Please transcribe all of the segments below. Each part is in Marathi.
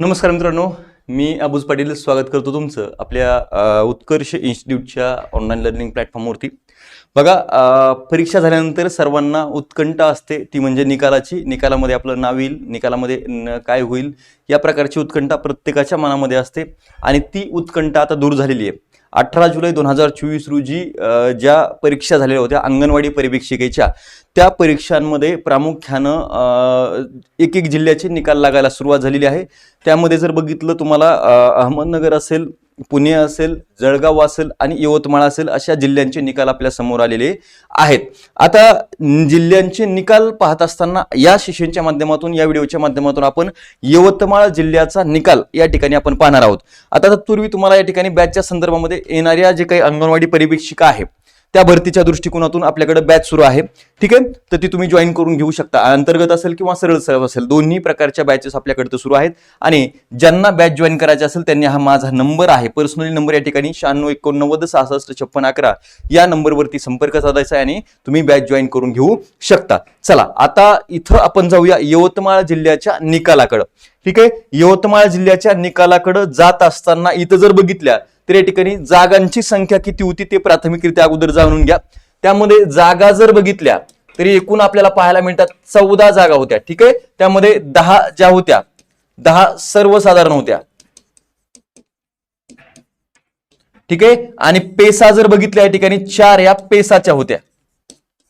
नमस्कार मित्रांनो मी अबूज पाटील. स्वागत करतो तुमचं आपल्या उत्कर्ष इन्स्टिट्यूटच्या ऑनलाईन लर्निंग प्लॅटफॉर्मवरती बघा परीक्षा झाल्यानंतर सर्वांना उत्कंठा असते ती म्हणजे निकालाची. निकालामध्ये आपलं नाव येईल निकालामध्ये न- काय होईल या प्रकारची उत्कंठा प्रत्येकाच्या मनामध्ये असते आणि ती उत्कंठा आता दूर झालेली आहे. अठरा जुलै दोन हजार चोवीस रोजी ज्या परीक्षा झालेल्या होत्या अंगणवाडी परिवीक्षिकेच्या त्या परीक्षांमध्ये प्रामुख्यानं एक एक जिल्ह्याचे निकाल लागायला सुरुवात झालेली आहे. त्यामध्ये जर बघितलं तुम्हाला अहमदनगर असेल पुणे असेल जळगाव असेल आणि यवतमाळ असेल अशा जिल्ह्यांचे निकाल आपल्यासमोर आलेले आहेत. आता जिल्ह्यांचे निकाल पाहत असताना या सेशनच्या माध्यमातून या व्हिडिओच्या माध्यमातून आपण यवतमाळ जिल्ह्याचा निकाल या ठिकाणी आपण पाहणार आहोत. आता तत्पूर्वी तुम्हाला या ठिकाणी बॅचच्या संदर्भामध्ये येणाऱ्या जे काही अंगणवाडी परिवीक्षिका आहे त्या भरतीच्या दृष्टिकोनातून आपल्याकडे बॅच सुरू आहे. ठीक आहे? तर ती तुम्ही जॉईन करून घेऊ शकता. अंतर्गत असेल किंवा सरळ सरळ असेल दोन्ही प्रकारच्या बॅचेस आपल्याकडे तर सुरू आहेत. आणि ज्यांना बॅच जॉईन करायचे असेल त्यांनी हा माझा नंबर आहे. पर्सनली नंबर या ठिकाणी शहाण्णव एकोणनव्वद सहासष्ट छप्पन अकरा या नंबरवरती संपर्क साधायचा आहे आणि तुम्ही बॅच जॉईन करून घेऊ शकता. चला आता इथं आपण जाऊया यवतमाळ जिल्ह्याच्या निकालाकडं. ठीक आहे? यवतमाळ जिल्ह्याच्या निकालाकडं जात असताना इथं जर बघितल्या तर या ठिकाणी जागांची संख्या किती होती ते प्राथमिकरित्या अगोदर जाणून घ्या. त्यामध्ये जागा जर बघितल्या तरी एकूण आपल्याला पाहायला मिळतात चौदा जागा होत्या. ठीक आहे? त्यामध्ये दहा ज्या होत्या दहा सर्वसाधारण होत्या. ठीक आहे? आणि पेसा जर बघितल्या या ठिकाणी चार या पेसाच्या होत्या.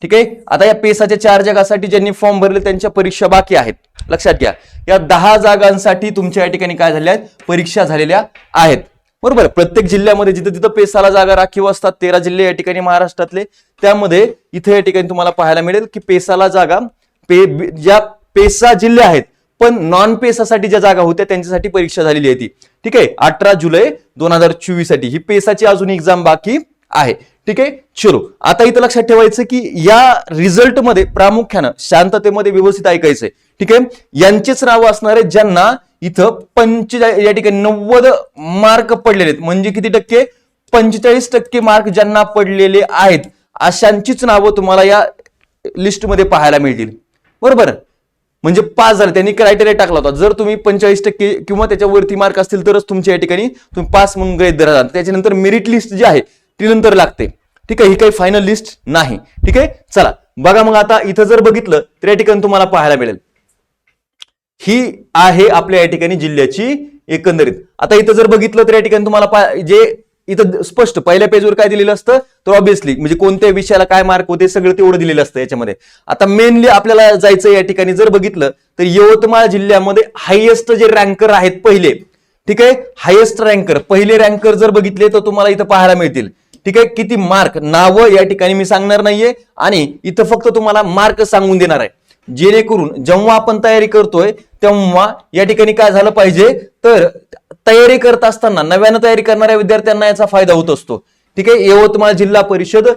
ठीक आहे? आता या पेसाच्या चार जागासाठी ज्यांनी फॉर्म भरले त्यांच्या परीक्षा बाकी आहेत. लक्षात घ्या. या दहा जागांसाठी तुमच्या या ठिकाणी काय झाल्या आहेत? परीक्षा झालेल्या आहेत. बरोबर प्रत्येक जिल्ह्यामध्ये जिथं तिथं पेसाला जागा राखीव असतात तेरा जिल्हे या ठिकाणी महाराष्ट्रातले त्यामध्ये इथे या ठिकाणी तुम्हाला पाहायला मिळेल की पेसाला जागा पे ज्या पेसा जिल्हे आहेत पण नॉन पेसासाठी ज्या जागा होत्या त्यांच्यासाठी परीक्षा झालेली आहे ती. ठीक आहे? अठरा जुलै दोन हजार चोवीससाठी. ही पेसाची अजून एक्झाम बाकी आहे. ठीक आहे? चलो. आता इथं लक्षात ठेवायचं की या रिझल्टमध्ये प्रामुख्यानं शांततेमध्ये व्यवस्थित ऐकायचंय. ठीक आहे? यांचेच नाव असणारे ज्यांना इथं पंचेचाळीस या ठिकाणी नव्वद मार्क पडलेले आहेत. म्हणजे किती टक्के? पंचेचाळीस टक्के मार्क ज्यांना पडलेले आहेत. अशांचीच नावं तुम्हाला या लिस्टमध्ये पाहायला मिळतील. बरोबर? म्हणजे पास झाले. त्यांनी क्रायटेरिया टाकला होता. जर तुम्ही पंचेचाळीस टक्के किंवा त्याच्यावरती मार्क असतील तरच तुमच्या या ठिकाणी तुम्ही पास म्हणून ग्रेड धरला त्याच्यानंतर मेरिट लिस्ट जी आहे ती नंतर लागते. ठीक आहे ही काही फायनल लिस्ट नाही. ठीक आहे? चला बघा मग आता इथं जर बघितलं तर या ठिकाणी तुम्हाला पाहायला मिळेल. ही आहे आपल्या या ठिकाणी जिल्ह्याची एकंदरीत. आता इथं जर बघितलं तर या ठिकाणी तुम्हाला पा- जे इथं स्पष्ट पहिल्या पेजवर काय दिलेलं असतं तर ऑब्विसली म्हणजे कोणत्या विषयाला काय मार्क होते सगळं तेवढं दिलेलं असतं याच्यामध्ये. आता मेनली आपल्याला जायचं या ठिकाणी जर बघितलं तर यवतमाळ जिल्ह्यामध्ये हायेस्ट जे रँकर आहेत पहिले ठीक आहे? हायेस्ट रँकर पहिले रँकर जर बघितले तर तुम्हाला इथं पाहायला मिळतील. ठीक आहे? किती मार्क नावं या ठिकाणी मी सांगणार नाहीये. आणि इथं फक्त तुम्हाला मार्क सांगून देणार आहे. जेणेकरून जेव्हा आपण तयारी करतोय तेव्हा या ठिकाणी काय झालं पाहिजे? तर तयारी करत असताना नव्यानं तयारी करणाऱ्या विद्यार्थ्यांना याचा फायदा होत असतो. ठीक आहे? यवतमाळ जिल्हा परिषद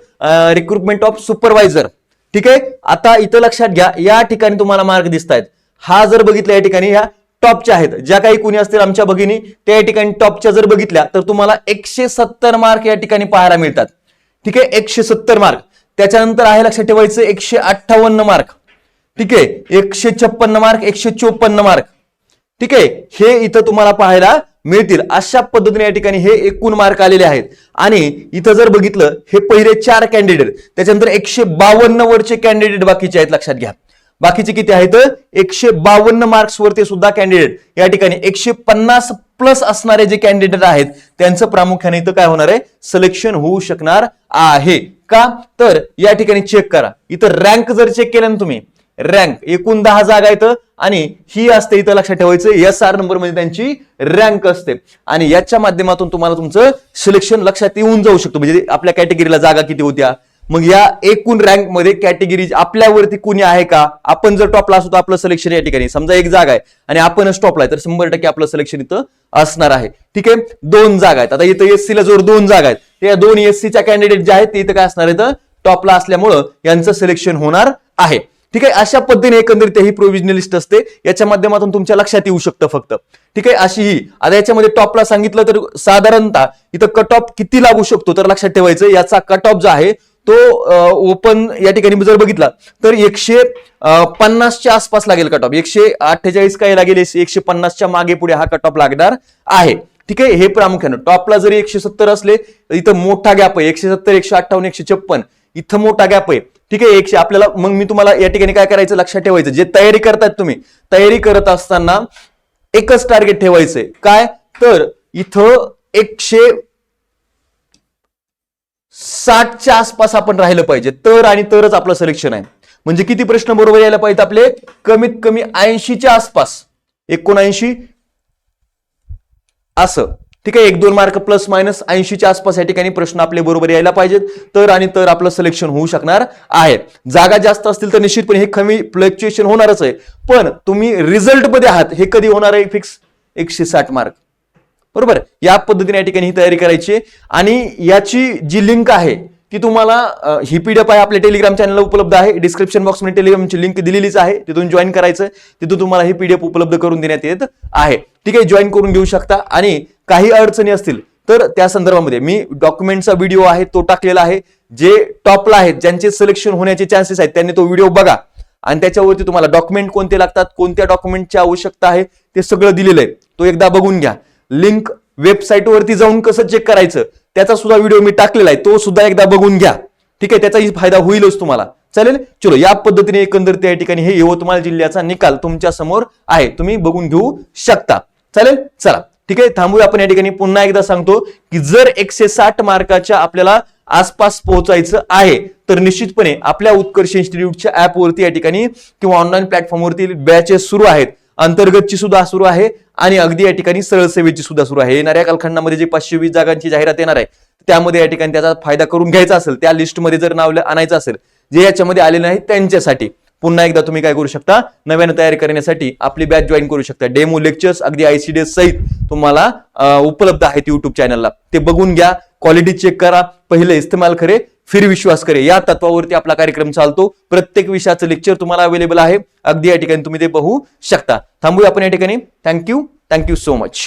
रिक्रुटमेंट ऑफ सुपरवायझर ठीक आहे? आता इथं लक्षात घ्या या ठिकाणी तुम्हाला मार्क दिसत आहेत हा जर बघितला या ठिकाणी ह्या टॉपच्या आहेत. ज्या काही कुणी असतील आमच्या भगिनी त्या ठिकाणी टॉपच्या जर बघितल्या तर तुम्हाला एकशे सत्तर मार्क या ठिकाणी पाहायला मिळतात. ठीक आहे? एकशे सत्तर मार्क. त्याच्यानंतर आहे लक्षात ठेवायचं एकशे अठ्ठावन्न मार्क. ठीक आहे? एकशे छप्पन्न मार्क एकशे चोपन्न मार्क. ठीक आहे? हे इथं तुम्हाला पाहायला मिळतील. अशा पद्धतीने या ठिकाणी हे एकूण मार्क आलेले आहेत. आणि इथं जर बघितलं हे पहिले चार कॅन्डिडेट त्याच्यानंतर एकशे बावन्न वरचे कॅन्डिडेट बाकीचे आहेत लक्षात घ्या. बाकीचे किती आहेत? एकशे बावन्न मार्क्स वरती सुद्धा कॅन्डिडेट या ठिकाणी एकशे पन्नास प्लस असणारे जे कॅन्डिडेट आहेत त्यांचं प्रामुख्याने इथं काय होणार आहे? सिलेक्शन होऊ शकणार आहे. का? तर या ठिकाणी चेक करा. इथं रँक जर चेक केलं ना तुम्ही रँक एकूण दहा जागा येतं आणि ही असते इथं लक्षात ठेवायचं एस आर नंबरमध्ये त्यांची रँक असते. आणि याच्या माध्यमातून तुम्हाला तुमचं सिलेक्शन लक्षात येऊन जाऊ शकतो. म्हणजे आपल्या कॅटेगरीला जागा किती होत्या? मग या एकूण रँकमध्ये कॅटेगरी आपल्यावरती कुणी आहे का? आपण जर टॉपला असतो तर आपलं सिलेक्शन या ठिकाणी. समजा एक जागा आहे आणि आपणच टॉपला आहे तर शंभर टक्के आपलं सिलेक्शन इथं असणार आहे. ठीक आहे? दोन जागा आहेत. आता इथं एससीला जोर दोन जागा आहेत. त्या दोन एससीच्या कॅन्डिडेट जे आहेत ते इथं काय असणार आहेत? टॉपला असल्यामुळं यांचं सिलेक्शन होणार आहे. ठीक आहे? अशा पद्धतीने एकंदरीत ही प्रोव्हिजनल लिस्ट असते. याच्या माध्यमातून तुमच्या लक्षात येऊ शकतं फक्त. ठीक आहे? अशी ही. आता याच्यामध्ये टॉपला सांगितलं तर साधारणतः इथं कट ऑफ किती लागू शकतो? तर लक्षात ठेवायचं याचा कट ऑफ जो आहे तो ओपन या ठिकाणी जर बघितला तर एकशे पन्नासच्या आसपास लागेल कट ऑफ एकशे अठ्ठेचाळीस काय लागेल? एकशे पन्नासच्या मागे पुढे हा कट ऑफ लागणार आहे. ठीक आहे? हे प्रामुख्यानं. टॉपला जरी एकशे सत्तर असले तर इथं मोठा गॅप आहे. एकशे सत्तर एकशे अठ्ठावन्न एकशे छप्पन. इथं मोठा गॅप आहे. ठीक आहे? एकशे आपल्याला मग मी तुम्हाला या ठिकाणी काय करायचं? लक्षात ठेवायचं. जे तयारी करतायत तुम्ही तयारी करत असताना एकच टार्गेट ठेवायचंय. काय? तर इथं एकशे साठच्या आसपास आपण राहिलं पाहिजे. तर आणि तरच आपलं सिलेक्शन आहे. म्हणजे किती प्रश्न बरोबर यायला पाहिजे आपले? कमीत कमी ऐंशीच्या आसपास. एकोणऐंशी. असं. ठीक आहे एक दोन मार्क प्लस मायनस ऐंशीच्या आसपास या ठिकाणी प्रश्न आपले बरोबर यायला पाहिजेत. तर आणि तर आपलं सिलेक्शन होऊ शकणार आहे. जागा जास्त असतील तर निश्चितपणे हे कमी फ्लक्च्युएशन होणारच आहे. पण तुम्ही रिझल्टमध्ये आहात हे कधी होणार आहे फिक्स एकशे साठ मार्क बरोबर या पद्धतीने या ठिकाणी ही तयारी करायची आहे. आणि याची जी लिंक आहे ती तुम्हाला अ, ही पीडीएफ आहे आपल्या टेलिग्राम चॅनलला उपलब्ध आहे. डिस्क्रिप्शन बॉक्समध्ये टेलिग्रामची लिंक दिलेलीच आहे. तिथून जॉईन करायचं तिथून तुम्हाला ही पीडीएफ उपलब्ध करून देण्यात येत आहे. ठीक आहे जॉईन करून घेऊ शकता. आणि काही अडचणी असतील तर त्या संदर्भामध्ये मी डॉक्युमेंटचा व्हिडिओ आहे तो टाकलेला आहे. जे टॉपला आहेत ज्यांचे सिलेक्शन होण्याचे चान्सेस आहेत त्यांनी तो व्हिडिओ बघा. आणि त्याच्यावरती तुम्हाला डॉक्युमेंट कोणते लागतात कोणत्या डॉक्युमेंटची आवश्यकता आहे ते सगळं दिलेलं आहे. तो एकदा बघून घ्या. लिंक वेबसाईटवरती जाऊन कसं चेक करायचं त्याचा सुद्धा व्हिडिओ मी टाकलेला आहे. तो सुद्धा एकदा बघून घ्या. ठीक आहे? त्याचाही फायदा होईलच तुम्हाला. चालेल? चलो या पद्धतीने एकंदर या ठिकाणी हे यवतमाळ जिल्ह्याचा निकाल तुमच्यासमोर आहे. तुम्ही बघून घेऊ शकता. चालेल? चला. ठीक आहे? थांबूया आपण या ठिकाणी. पुन्हा एकदा सांगतो की जर एकशे साठ मार्काच्या आपल्याला आसपास पोहोचायचं आहे तर निश्चितपणे आपल्या उत्कर्ष इन्स्टिट्यूटच्या ऍपवरती या ठिकाणी किंवा ऑनलाईन प्लॅटफॉर्मवरती बॅचेस सुरू आहेत. अंतर्गतची सुद्धा सुरू आहे. आणि अगदी या ठिकाणी सरळ सेवेची सुद्धा सुरू आहे. येणाऱ्या कालखंडामध्ये जे पाचशे वीस जागांची जाहिरात येणार आहे त्यामध्ये या ठिकाणी त्याचा फायदा करून घ्यायचा असेल त्या लिस्टमध्ये जर नाव आणायचं असेल जे याच्यामध्ये आलेले नाही त्यांच्यासाठी. पुन्हा एकदा तुम्ही काय करू शकता? नव्याने तयारी करण्यासाठी आपली बॅच जॉईन करू शकता. डेमो लेक्चर्स अगदी आयसीडीएस सहित तुम्हाला उपलब्ध आहेत युट्यूब चॅनलला ते बघून घ्या क्वालिटी चेक करा. पहिले इस्तेमाल करे फिर विश्वास करे. या तत्वावरती आपला कार्यक्रम चालतो. प्रत्येक विषयाचं लेक्चर तुम्हाला अवेलेबल आहे. अगदी या ठिकाणी तुम्ही ते बघू शकता. थांबूया आपण या ठिकाणी. Thank you thank you so much